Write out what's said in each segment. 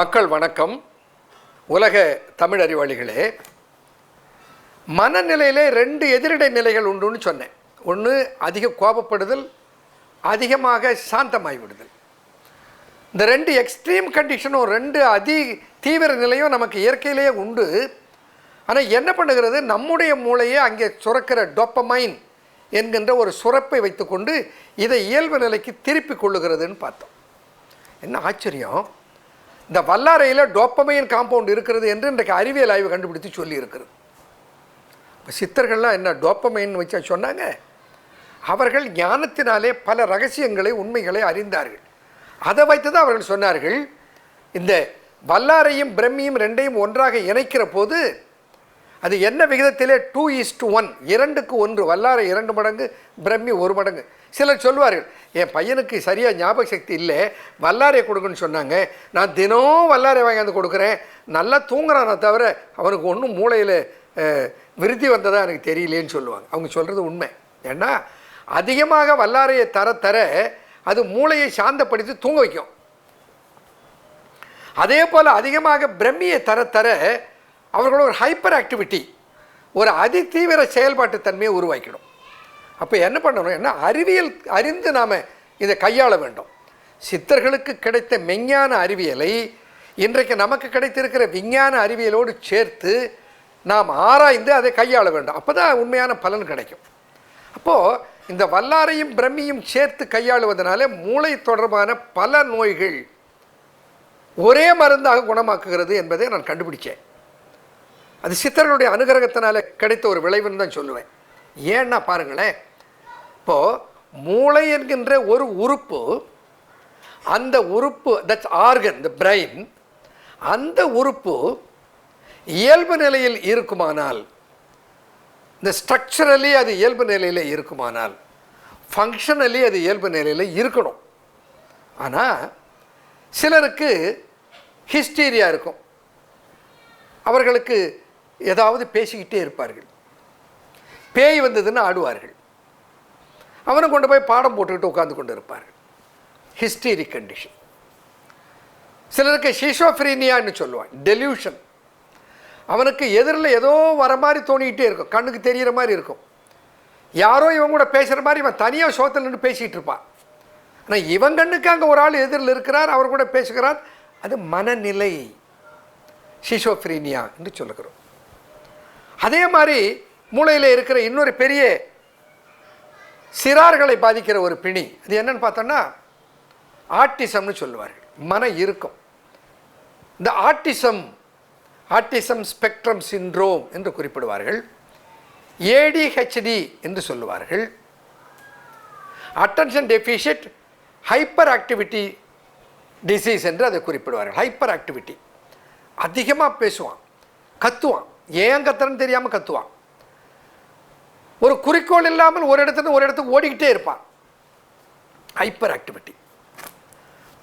மக்கள் வணக்கம். உலக தமிழ் அறிவாளிகளே மனநிலையிலே ரெண்டு எதிரிடை நிலைகள் உண்டுன்னு சொன்னேன். ஒன்று அதிக கோபப்படுதல் அதிகமாக சாந்தமாகி விடுதல் இந்த ரெண்டு எக்ஸ்ட்ரீம் கண்டிஷனும் ரெண்டு அதி தீவிர நிலையும் நமக்கு இயற்கையிலேயே உண்டு. ஆனால் என்ன பண்ணுகிறது? நம்முடைய மூளையே அங்கே சுரக்கிற டொப்பமைன் என்கின்ற ஒரு சுரப்பை வைத்துக்கொண்டு இதை இயல்பு நிலைக்கு திருப்பி கொள்ளுகிறதுன்னு பார்த்தோம். என்ன ஆச்சரியம்? இந்த வல்லாரையில் டோப்பமையின் காம்பவுண்ட் இருக்கிறது என்று இன்றைக்கு அறிவியல் ஆய்வு கண்டுபிடித்து சொல்லியிருக்கிறது. இப்போ சித்தர்கள்லாம் என்ன டோப்பமைன் வச்சா சொன்னாங்க? அவர்கள் ஞானத்தினாலே பல ரகசியங்களை உண்மைகளை அறிந்தார்கள். அதை வைத்து தான் அவர்கள் சொன்னார்கள் இந்த வல்லாரையும் பிரம்மியும் ரெண்டையும் ஒன்றாக இணைக்கிற போது அது என்ன விகிதத்திலே டூ இஸ் டு ஒன் இரண்டுக்கு ஒன்று. வல்லாரை இரண்டு மடங்கு பிரம்மி ஒரு மடங்கு. சிலர் சொல்வார்கள் என் பையனுக்கு சரியாக ஞாபக சக்தி இல்லை. வல்லாரையை கொடுக்குன்னு சொன்னாங்க. நான் தினம் வல்லாரை வாங்கியாந்து கொடுக்குறேன். நல்லா தூங்குறானே தவிர அவனுக்கு ஒன்றும் மூளையில் விருத்தி வந்ததாக எனக்கு தெரியலேன்னு சொல்லுவாங்க. அவங்க சொல்கிறது உண்மை. ஏன்னா அதிகமாக வல்லாரையை தர தர அது மூளையை சாந்தப்படுத்தி தூங்க வைக்கும். அதே போல் அதிகமாக பிரம்மியை தர தர அவர்கள் ஒரு ஹைப்பர் ஆக்டிவிட்டி ஒரு அதிதீவிர செயல்பாட்டு தன்மையை உருவாக்கிடும். அப்போ என்ன பண்ணணும்? என்ன அறிவியல் அறிந்து நாம் இதை கையாள வேண்டும். சித்தர்களுக்கு கிடைத்த மெஞ்ஞான அறிவியலை இன்றைக்கு நமக்கு கிடைத்திருக்கிற விஞ்ஞான அறிவியலோடு சேர்த்து நாம் ஆராய்ந்து அதை கையாள வேண்டும். அப்போ தான் உண்மையான பலன் கிடைக்கும். அப்போது இந்த வல்லாரையும் பிரம்மியும் சேர்த்து கையாளுவதனால மூளை தொடர்பான பல நோய்கள் ஒரே மருந்தாக குணமாக்குகிறது என்பதை நான் கண்டுபிடிச்சேன். அது சித்தர்களுடைய அனுகிரகத்தினால கிடைத்த ஒரு விளைவுன்னு தான் சொல்லுவேன். ஏன்னா பாருங்களேன் இப்போது மூளை என்கின்ற ஒரு உறுப்பு அந்த உறுப்பு தட்ஸ் ஆர்கன் த பிரெயின் அந்த உறுப்பு இயல்பு நிலையில் இருக்குமானால் இந்த ஸ்ட்ரக்சரலி அது இயல்பு நிலையில் இருக்குமானால் ஃபங்க்ஷனலி அது இயல்பு நிலையில் இருக்கணும். ஆனால் சிலருக்கு ஹிஸ்டீரியா இருக்கும். அவர்களுக்கு ஏதாவது பேசிக்கிட்டே இருப்பார்கள். பேய் வந்ததுன்னு ஆடுவார்கள். அவனை கொண்டு போய் பாடம் போட்டுக்கிட்டு உட்காந்து கொண்டு இருப்பார்கள். ஹிஸ்டீரிக் கண்டிஷன் சிலருக்கு ஷிஷோஃப்ரீனியான்னு சொல்லுவான் டெலியூஷன் அவனுக்கு எதிரில் ஏதோ வர மாதிரி தோணிக்கிட்டே இருக்கும். கண்ணுக்கு தெரிகிற மாதிரி இருக்கும். யாரோ இவன் கூட பேசுகிற மாதிரி இவன் தனியாக சோத்தில் நின்று பேசிகிட்டு இருப்பான். ஆனால் இவன் கண்ணுக்கு அங்கே ஒரு ஆள் எதிரில் இருக்கிறார் அவர் கூட பேசுகிறார். அது மனநிலை. ஷிஷோஃப்ரீனியா என்று சொல்லுகிறோம். அதே மாதிரி மூளையில் இருக்கிற இன்னொரு பெரிய சிறார்களை பாதிக்கிற ஒரு பிணி. அது என்னன்னு பார்த்தோன்னா ஆட்டிசம்னு சொல்லுவார்கள். மன இறுக்கம். இந்த ஆட்டிசம் ஆட்டிசம் ஸ்பெக்ட்ரம் சின்ரோம் என்று குறிப்பிடுவார்கள். ஏடிஹெச்டி என்று சொல்லுவார்கள். Attention deficit hyper activity disease என்று அதை குறிப்பிடுவார்கள். ஹைப்பர் ஆக்டிவிட்டி அதிகமாக பேசுவான் கத்துவான். ஏன் கத்துறன்னு தெரியாமல் கத்துவான். ஒரு குறிக்கோள் இல்லாமல் ஒரு இடத்துல ஒரு இடத்துக்கு ஓடிக்கிட்டே இருப்பான். ஹைப்பர் ஆக்டிவிட்டி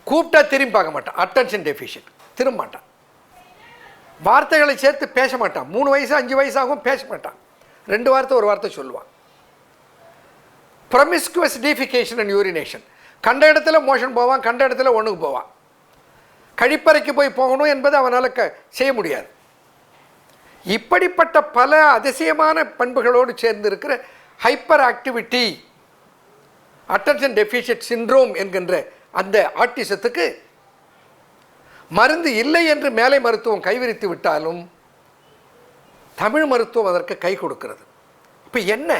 கூப்பிட்டா திரும்பி பார்க்க மாட்டான். அட்டென்ஷன் டெஃபிஷியன்ட் திரும்ப மாட்டான். வார்த்தைகளை சேர்த்து பேச மாட்டான். மூணு வயசு அஞ்சு வயசாகவும் பேச மாட்டான். ரெண்டு வார்த்தை ஒரு வார்த்தை சொல்லுவான். ப்ரொமிஸ்குவஸ் டீஃபிகேஷன் அண்ட் யூரினேஷன் கண்ட இடத்துல மோஷன் போவான் கண்ட இடத்துல ஒன்றுக்கு போவான். கழிப்பறைக்கு போய் போகணும் என்பது அவனால் க செய்ய முடியாது. இப்படிப்பட்ட பல அதிசயமான பண்புகளோடு சேர்ந்து இருக்கிற hyper activity attention deficit syndrome என்கின்ற அந்த ஆட்டிசத்துக்கு மருந்து இல்லை என்று மேலை மருத்துவம் கைவிரித்து விட்டாலும் தமிழ் மருத்துவம் அதற்கு கை கொடுக்கிறது. இப்போ என்ன?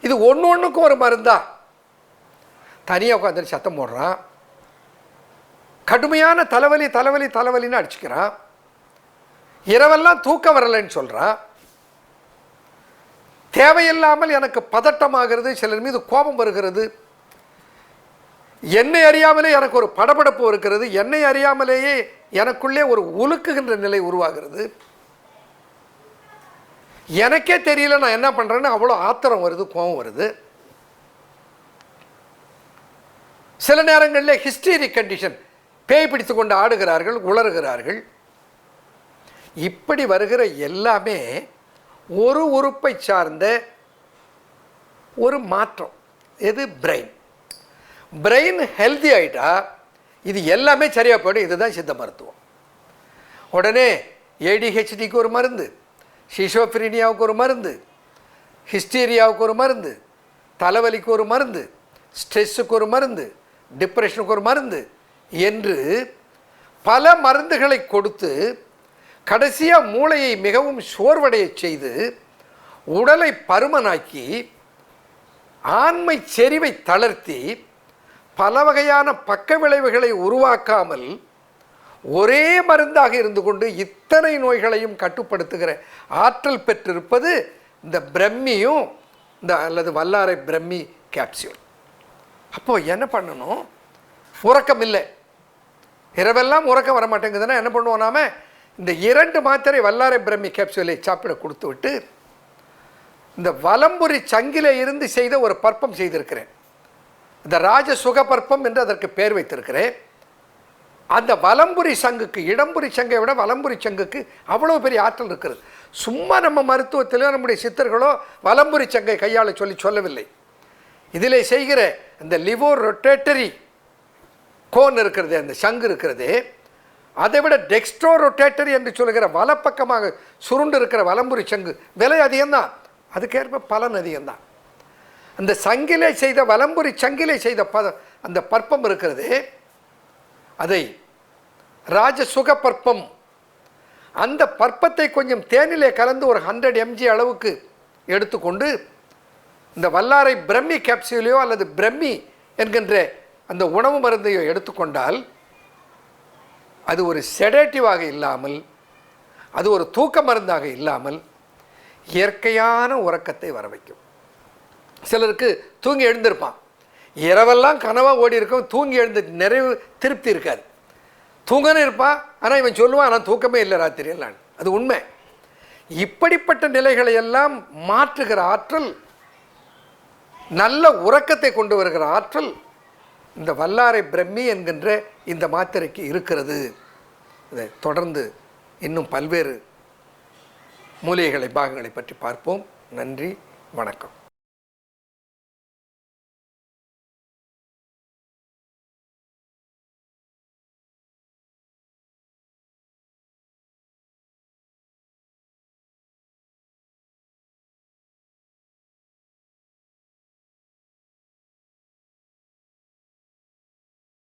இது ஒன்று ஒன்றுக்கும் ஒரு மருந்தா? தனியாக உட்காந்து சத்தம் போடுறான். கடுமையான தலைவலி தலைவலி தலைவலின்னு அடிச்சுக்கிறான். இரவெல்லாம் தூக்கம் வரலைன்னு சொல்கிறான் தேவையில்லாமல் எனக்கு பதட்டமாகிறது சிலர் மீது கோபம் வருகிறது. என்னை அறியாமலே எனக்கு ஒரு படபடப்பு இருக்கிறது என்னை அறியாமலேயே எனக்குள்ளே ஒரு உலுக்குகின்ற நிலை உருவாகிறது. எனக்கே தெரியல நான் என்ன பண்ணுறேன்னு அவ்வளோ ஆத்திரம் வருது கோபம் வருது. சில நேரங்களில் ஹிஸ்டீரிக் கண்டிஷன் பேய் பிடித்து கொண்டு ஆடுகிறார்கள் உளறுகிறார்கள். இப்படி வருகிற எல்லாமே ஒரு உறுப்பை சார்ந்த ஒரு மாற்றம். எது? பிரெயின் பிரெயின் ஹெல்தி ஆகிட்டா இது எல்லாமே சரியாக போயிடும். இதுதான் சித்த மருத்துவம். உடனே ஏடிஹெச்டிக்கு ஒரு மருந்து ஷிஷோஃப்ரீனியாவுக்கு ஒரு மருந்து ஹிஸ்டீரியாவுக்கு ஒரு மருந்து தலைவலிக்கு ஒரு மருந்து ஸ்ட்ரெஸ்ஸுக்கு ஒரு மருந்து டிப்ரெஷனுக்கு ஒரு மருந்து என்று பல மருந்துகளை கொடுத்து கடைசியாக மூளையை மிகவும் சோர்வடையச் செய்து உடலை பருமனாக்கி ஆண்மை செறிவை தளர்த்தி பல வகையான பக்க விளைவுகளை உருவாக்காமல் ஒரே மருந்தாக இருந்து கொண்டு இத்தனை நோய்களையும் கட்டுப்படுத்துகிற ஆற்றல் பெற்றிருப்பது இந்த பிரம்மியும் இந்த அல்லது வல்லாரை பிரம்மி கேப்சியூல் அப்போது என்ன பண்ணணும்? உறக்கம் இல்லை. இரவெல்லாம் உறக்கம் வர மாட்டேங்குதுன்னா என்ன பண்ணுவோம் நாம? இந்த இரண்டு மாத்திரை வல்லாரை பிரம்மி கேப்சூலை சாப்பிட கொடுத்து விட்டு இந்த வலம்புரி சங்கில இருந்து செய்த ஒரு பற்பம் செய்திருக்கிறேன். இந்த ராஜ சுகபற்பம் என்று அதற்கு பெயர் வைத்திருக்கிறேன். அந்த வலம்புரி சங்குக்கு இடம்புரி சங்கை விட வலம்புரி சங்குக்கு அவ்வளோ பெரிய ஆற்றல் இருக்கிறது. சும்மா நம்ம மருத்துவத்திலோ நம்முடைய சித்தர்களோ வலம்புரி சங்கை கையாள சொல்லி சொல்லவில்லை. இதில் செய்கிற இந்த லிவோ ரொட்டேட்டரி கோன் இருக்கிறது அந்த சங்கு இருக்கிறது அதை விட டெக்ஸ்ட்ரோ ரொட்டேட்டரி என்று சொல்லுகிற வலப்பக்கமாக சுருண்டு இருக்கிற வலம்புரி சங்கு. விலை அதிகம்தான். அதுக்கேற்ப பலன் அதிகம்தான். அந்த சங்கிலே செய்த வலம்புரி சங்கிலே செய்த ப அந்த பற்பம் இருக்கிறது. அதை ராஜசுக பற்பம் அந்த பற்பத்தை கொஞ்சம் தேனிலே கலந்து ஒரு ஹண்ட்ரட் எம்ஜி அளவுக்கு எடுத்துக்கொண்டு இந்த வல்லாரை பிரம்மி கேப்சியூலையோ அல்லது பிரம்மி என்கின்ற அந்த உணவு மருந்தையோ எடுத்துக்கொண்டால் அது ஒரு செடேட்டிவாக இல்லாமல் அது ஒரு தூக்க மருந்தாக இல்லாமல் இயற்கையான உறக்கத்தை வர வைக்கும். சிலருக்கு தூங்கி எழுந்திருப்பான். இரவெல்லாம் கனவாக ஓடி இருக்கும் தூங்கி எழுந்து நிறைவு திருப்தி இருக்காது. தூங்கன்னு இருப்பான் ஆனால் இவன் சொல்லுவான் ஆனால் தூக்கமே இல்லை ராத்திரி எல்லாம். அது உண்மை. இப்படிப்பட்ட நிலைகளை எல்லாம் மாற்றுகிற ஆற்றல் நல்ல உறக்கத்தை கொண்டு வருகிற ஆற்றல் இந்த வல்லாரை பிரம்மி என்கின்ற இந்த மாத்திரைக்கு இருக்கிறது. இதை தொடர்ந்து இன்னும் பல்வேறு மூலிகைகளை பாகங்களை பற்றி பார்ப்போம். நன்றி வணக்கம்.